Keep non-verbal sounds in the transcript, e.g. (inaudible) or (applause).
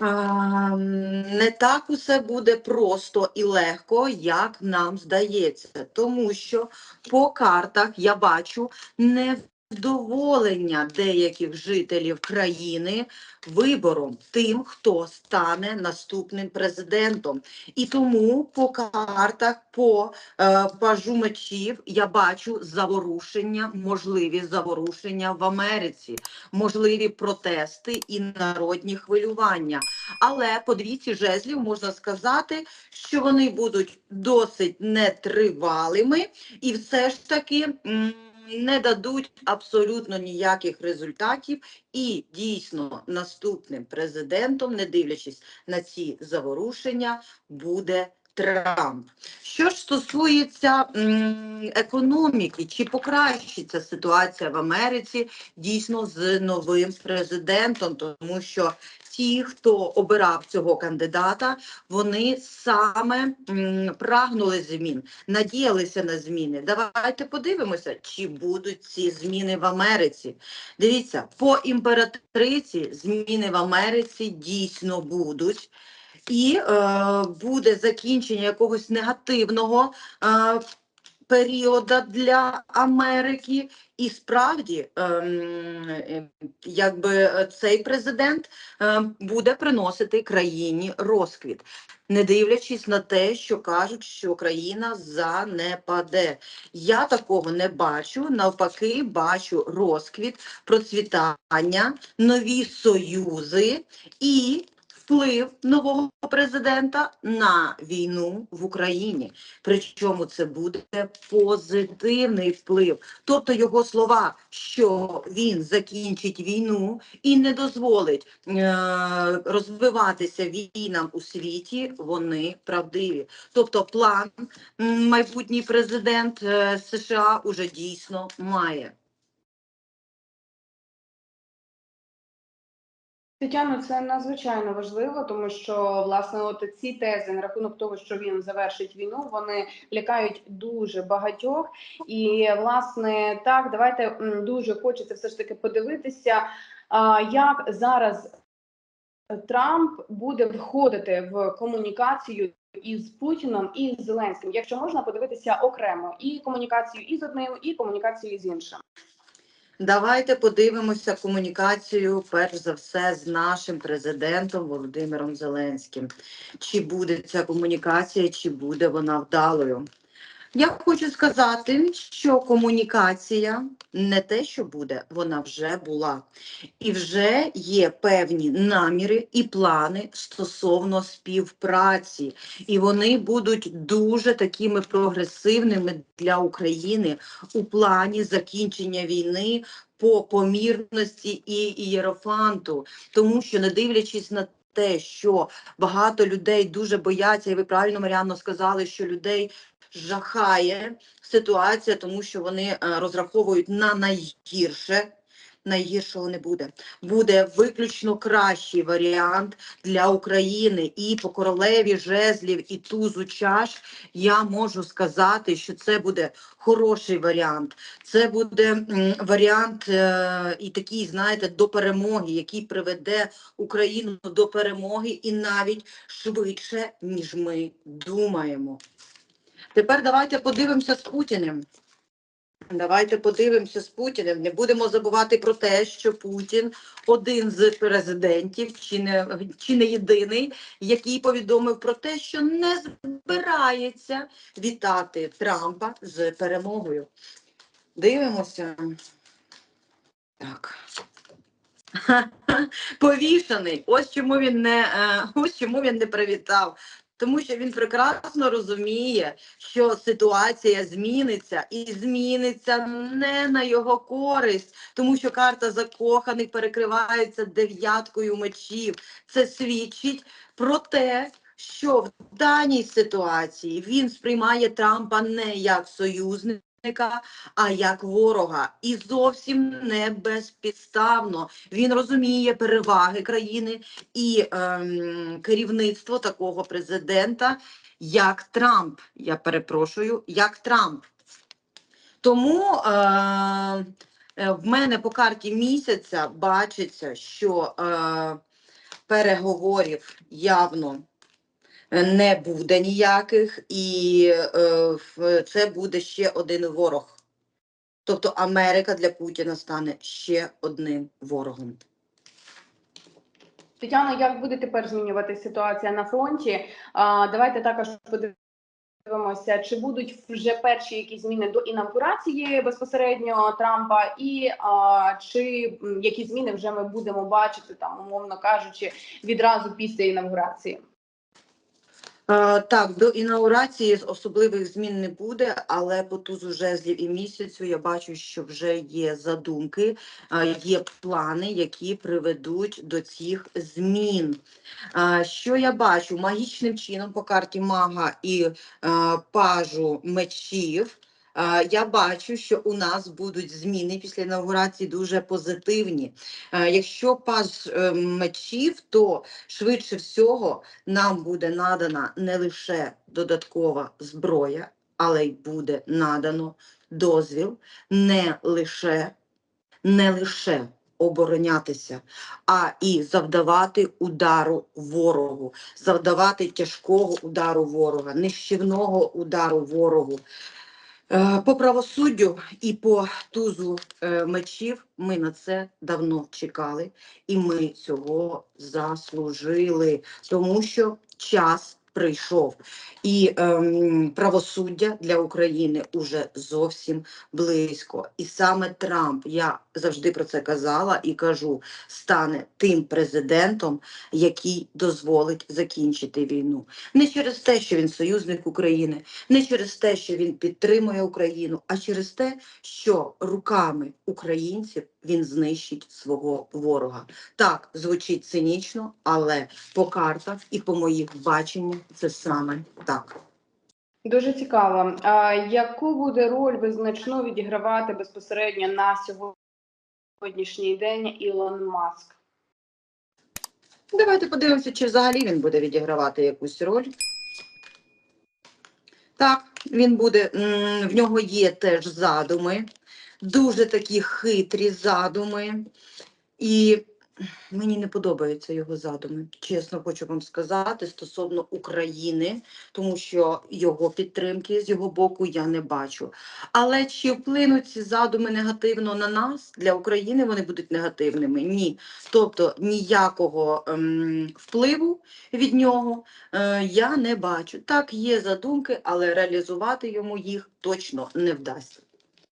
Не так усе буде просто і легко, як нам здається, тому що по картах я бачу невдоволення деяких жителів країни вибором тим, хто стане наступним президентом. І тому по картах, по е, пажу мечів я бачу заворушення, можливі заворушення в Америці, можливі протести і народні хвилювання. Але по двійці жезлів можна сказати, що вони будуть досить нетривалими і все ж таки м, не дадуть абсолютно ніяких результатів. І дійсно наступним президентом, не дивлячись на ці заворушення, буде Трамп. Що ж стосується економіки, чи покращиться ситуація в Америці дійсно з новим президентом, тому що ті, хто обирав цього кандидата, вони саме прагнули змін, надіялися на зміни. Давайте подивимося, чи будуть ці зміни в Америці. Дивіться, по імператриці зміни в Америці дійсно будуть. І е, буде закінчення якогось негативного е, періоду для Америки. І справді, ем, е, якби е, цей президент е, буде приносити країні розквіт, не дивлячись на те, що кажуть, що країна занепаде. Я такого не бачу. Навпаки, бачу розквіт, процвітання, нові союзи і вплив нового президента на війну в Україні. Причому це буде позитивний вплив. Тобто його слова, що він закінчить війну і не дозволить е, розвиватися війнам у світі, вони правдиві. Тобто, план майбутній президент е, США уже дійсно має. Тетяно, це надзвичайно важливо, тому що власне от ці тези на рахунок того, що він завершить війну, вони лякають дуже багатьох. І власне так, давайте дуже хочеться все ж таки подивитися, як зараз Трамп буде входити в комунікацію із Путіном і з Зеленським, якщо можна подивитися окремо і комунікацію із одним, і комунікацію з іншим. Давайте подивимося комунікацію, перш за все, з нашим президентом Володимиром Зеленським. Чи буде ця комунікація, чи буде вона вдалою? Я хочу сказати, що комунікація не те, що буде, вона вже була. І вже є певні наміри і плани стосовно співпраці. І вони будуть дуже такими прогресивними для України у плані закінчення війни по помірності і ієрофанту, тому що не дивлячись на те, що багато людей дуже бояться, і ви правильно Маріанно сказали, що людей жахає ситуація, тому що вони е, розраховують на найгірше. Найгіршого не буде. Буде виключно кращий варіант для України. І по королеві жезлів і тузу чаш я можу сказати, що це буде хороший варіант. Це буде варіант е, і такий, знаєте, до перемоги, який приведе Україну до перемоги і навіть швидше, ніж ми думаємо. Тепер давайте подивимося з Путіним. Давайте подивимося з Путіним. Не будемо забувати про те, що Путін один з президентів, чи не, чи не єдиний, який повідомив про те, що не збирається вітати Трампа з перемогою. Дивимося. Так. (laughs) Повішаний. Ось чому він не е, ось чому він не привітав. Тому що він прекрасно розуміє, що ситуація зміниться і зміниться не на його користь, тому що карта закоханих перекривається дев'яткою мечів. Це свідчить про те, що в даній ситуації він сприймає Трампа не як союзника. А як ворога, і зовсім не безпідставно він розуміє переваги країни і ем, керівництво такого президента, як Трамп. Я перепрошую, як Трамп. Тому е, е, в мене по карті місяця бачиться, що е, переговорів явно не буде ніяких, і е, це буде ще один ворог. Тобто Америка для Путіна стане ще одним ворогом. Тетяно, як буде тепер змінюватися ситуація на фронті? А, давайте також подивимося, чи будуть вже перші якісь зміни до інавгурації безпосередньо Трампа, і а, чи які зміни вже ми будемо бачити там, умовно кажучи, відразу після інавгурації. Так, до інаугурації особливих змін не буде, але по тузу жезлів і місяцю я бачу, що вже є задумки, є плани, які приведуть до цих змін. Що я бачу? Магічним чином по карті мага і пажу мечів. Я бачу, що у нас будуть зміни після інаугурації дуже позитивні. Якщо паж е, мечів, то швидше всього нам буде надана не лише додаткова зброя, але й буде надано дозвіл не лише, не лише оборонятися, а і завдавати удару ворогу, завдавати тяжкого удару ворога, нищівного удару ворогу. Е, По правосуддю і по тузу е, мечів ми на це давно чекали, і ми цього заслужили, тому що час прийшов, і ем, правосуддя для України уже зовсім близько. І саме Трамп, я завжди про це казала і кажу, стане тим президентом, який дозволить закінчити війну. Не через те, що він союзник України, не через те, що він підтримує Україну, а через те, що руками українців він знищить свого ворога. Так, звучить цинічно, але по картах і по моїх баченнях це саме так. Дуже цікаво. А яку буде роль визначну відігравати безпосередньо на сьогоднішній день Ілон Маск? Давайте подивимося, чи взагалі він буде відігравати якусь роль. Так, він буде, в нього є теж задуми, дуже такі хитрі задуми. І мені не подобаються його задуми. Чесно хочу вам сказати стосовно України, тому що його підтримки з його боку я не бачу. Але чи вплинуть ці задуми негативно на нас для України? Вони будуть негативними? Ні. Тобто ніякого ем, впливу від нього е, я не бачу. Так, є задумки, але реалізувати йому їх точно не вдасться.